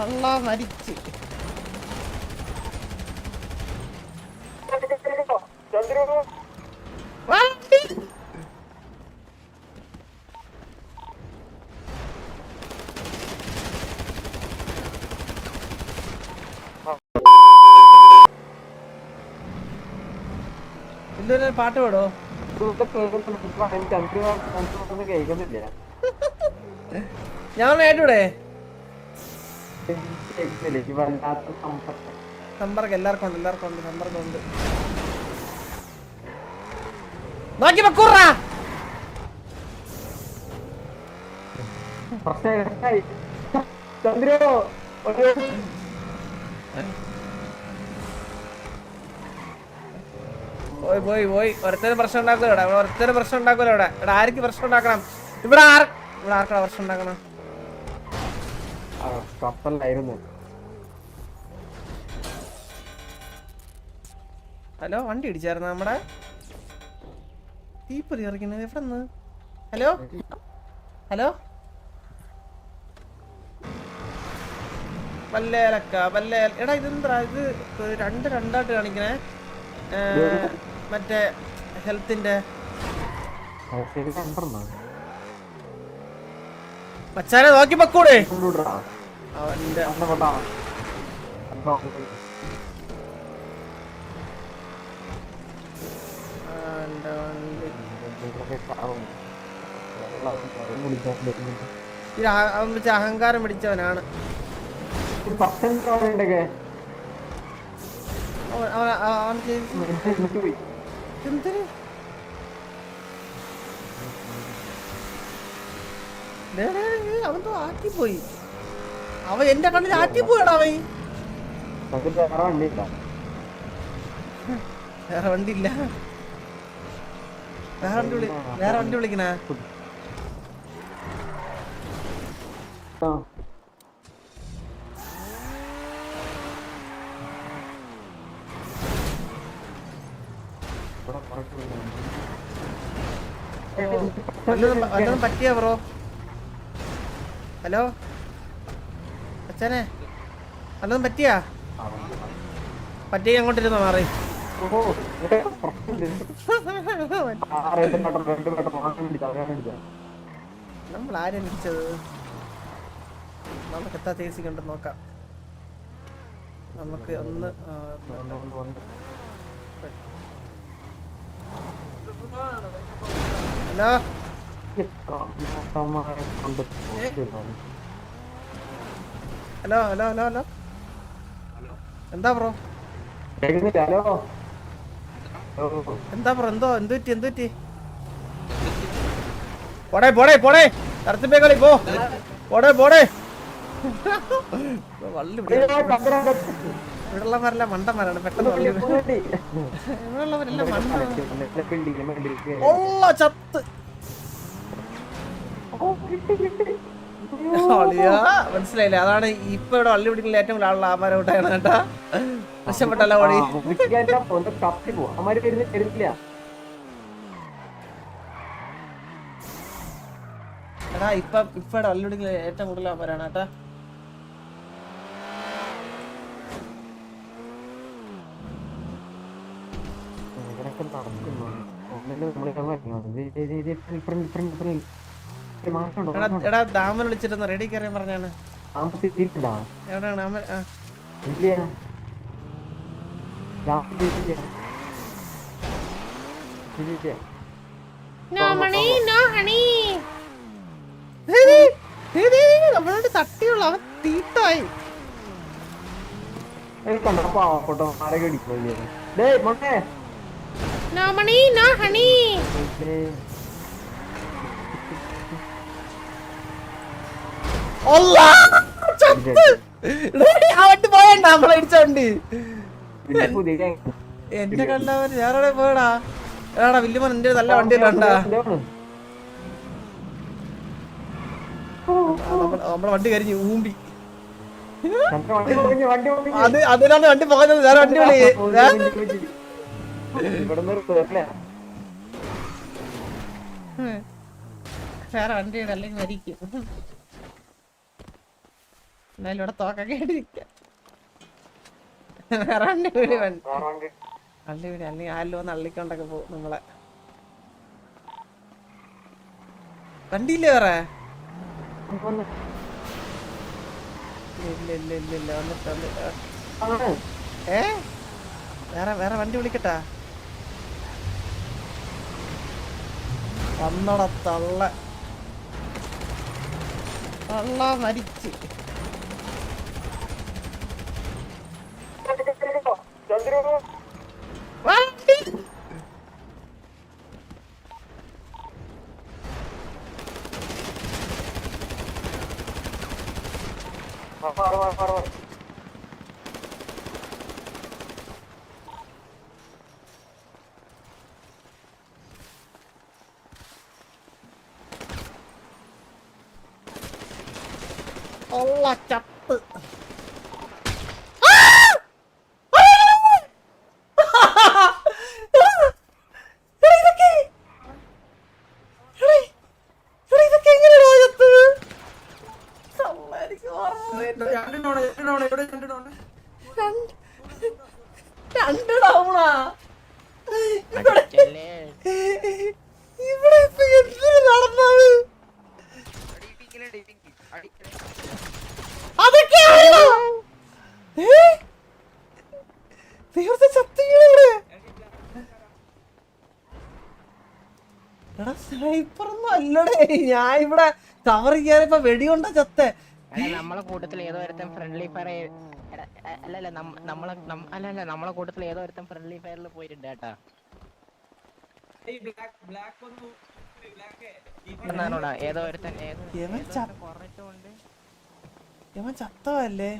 അള്ള മരിച്ച്. പാട്ട് പാടോ? ഞാൻ കേട്ടൂടെ സമ്പർക്കം. എല്ലാവർക്കും ഉണ്ട് എല്ലാവർക്കും ഉണ്ട് സമ്പർക്കം ഉണ്ട്. നോക്കി വെക്കൂറാ പ്രശ്നമായി ചന്ദ്രോ ഒരു പോയി പോയി പോയി. ഒരുത്തരും പ്രശ്നം ഉണ്ടാക്കൂല ഇവിടെ ഒരുത്തരും പ്രശ്നം ഉണ്ടാക്കൂല ഇവിടെ ഇവിടെ ആർക്ക് പ്രശ്നം ഉണ്ടാക്കണം? ഇവിടെ ആർ ഇവിടെ ആർക്കാ പ്രശ്നം ഉണ്ടാക്കണം? ആ, കപ്പലിലായിരുന്നു ഹലോ വണ്ടി ഇടിച്ചായിരുന്നു നമ്മടെ? തീപ്പൊരി ഇറക്കുന്നത് എവിടെ നിന്ന് ഹലോ? ഹലോ? വല്ലേലക്ക വല്ലേ എടാ ഇതെന്താ? ഇത് രണ്ട് രണ്ടായിട്ട് കാണിക്കണേ. മറ്റേ ഹെൽത്തിന്റെ മച്ചാനെ നോക്കി പക്കൂടെ. അവന്റെ വിളിച്ച അഹങ്കാരം പിടിച്ചവനാണ്. അവൻ അവൻ- അവൻ എന്തിന് ഡേ, ഡേ, ഡേ, അവൻ തോ ആറ്റിപ്പോയി അവൻ എന്റെ കണ്ണിൽ ആറ്റിപ്പോയടാ അവൻ. വേറെ വണ്ടി ഇല്ല വേറെ വണ്ടി വിളി വേറെ വണ്ടി വിളിക്കണ. പറ്റിയ ബ്രോ. ഹലോ അച്ഛനെ അല്ലൊന്നും പറ്റിയാ പറ്റിയ അങ്ങോട്ടിരുന്നോ മാറി. നമ്മൾ ആരും വിളിച്ചത് നമുക്ക് എത്താ ചികിത്സിക്കണ്ട് നോക്കാം നമുക്ക് ഒന്ന്. Hello hello hello hello hello. എന്താ ബ്രോ? ഹലോ എന്താ ബ്രോ? എന്തോ എന്ത് പറ്റി എന്ത് പറ്റി? പോടേ പോടേ പോടേ. തരത്തിപ്പേ കളി പോ. പോടേ പോടേ. ഇവിടെയുള്ളവരെല്ലാം മണ്ടന്മാരാണ്. പെട്ടെന്ന്. ഇവിടെയുള്ളവരെല്ലാം മണ്ട നല്ല ബിൽഡിംഗ്, ബിൽഡിംഗ്. ഉള്ള ചത്ത്. അളിയാ, മനസ്സിലായില്ലേ? അതാണ് ഇപ്പൊ ഇവിടെ വള്ളി പിടിക്കുന്ന ഏറ്റവും കൂടുതൽ ആളുള്ള ആമാരെ വിട്ടാണ് കേട്ടാ. രക്ഷപ്പെട്ടല്ല ഓടി എടാ ഇപ്പൊ ഇപ്പൊ ഇവിടെ വള്ളി പിടിക്കുന്ന ഏറ്റവും കൂടുതൽ ആമാരാണ് കേട്ടാ. നടക്കുന്നു എടാ ദാമൻ വിളിച്ചിരുന്നു. റെഡി കയറിയാൻ പറഞ്ഞാണ്. എവിടെയാണ് ആ. നമ്മളോട് തട്ടിയുള്ള അവൻ തീട്ടായി. പാവപ്പെട്ടോ ആരൊക്കെ ഡേയ് മോനെ. നോ മണി നോ ഹണി വണ്ടി പോയണ്ട നമ്മളെ ഇടിച്ച എന്നെ. എന്റെ കണ്ടവൻ ഞാനവിടെ പോയടാ? എടാ വല്യമ്മൻ എന്റെ നല്ല വണ്ടിയല്ല കണ്ടാ. നമ്മളെ വണ്ടി കരിഞ്ഞു ഊമ്പി. അത് അതിനാണ് വണ്ടി പോകുന്നത് വേറെ വണ്ടി വിളി. വേറെ വണ്ടിയുടെ അല്ലെങ്കിൽ മരിക്കും. എന്നാലും ഇവിടെ തോക്കൊക്കെ ആയിട്ടിരിക്കാം വേറെ വണ്ടി. അല്ലെങ്കിൽ ആരിലും വന്ന് അള്ളിക്കൊണ്ടൊക്കെ പോകും നമ്മളെ. വണ്ടിയില്ലേ വേറെ? ഇല്ല ഇല്ല ഇല്ല ഇല്ല വന്നിട്ട് വന്നിട്ട് ഏ? വേറെ വേറെ വണ്ടി വിളിക്കട്ടാ? വന്നട തള്ള. തള്ള മരിച്ച്. വണ്ടി തള്ള ചത്ത് രണ്ട് ഡൗണാ ഇവിടെ ഇവിടെ ഇപ്പൊ എന്തിനു നടന്നത്? അതൊക്കെയാണോ ഏ? ദൈവത്തെ ചത്തിവിടെ എടാ സ്നൈപ്പറൊന്നും അല്ലടേ. ഞാൻ ഇവിടെ കവർ ചെയ്യാനിപ്പോ വെടികൊണ്ട ചത്തേ. നമ്മളെ കൂട്ടത്തിൽ ഏതോ ഒരുത്തൻ ഫ്രണ്ട്ലി ഫയർ അല്ലല്ല അല്ല നമ്മളെ അല്ല അല്ലല്ല നമ്മളെ കൂട്ടത്തിൽ ഏതോ ഒരുത്തൻ ഫ്രണ്ട്ലി ഫയറിൽ പോയിട്ടുണ്ട് കേട്ടാ. ഏതോ ഒരുത്തൻ ഏതോ ചത്തവല്ലേ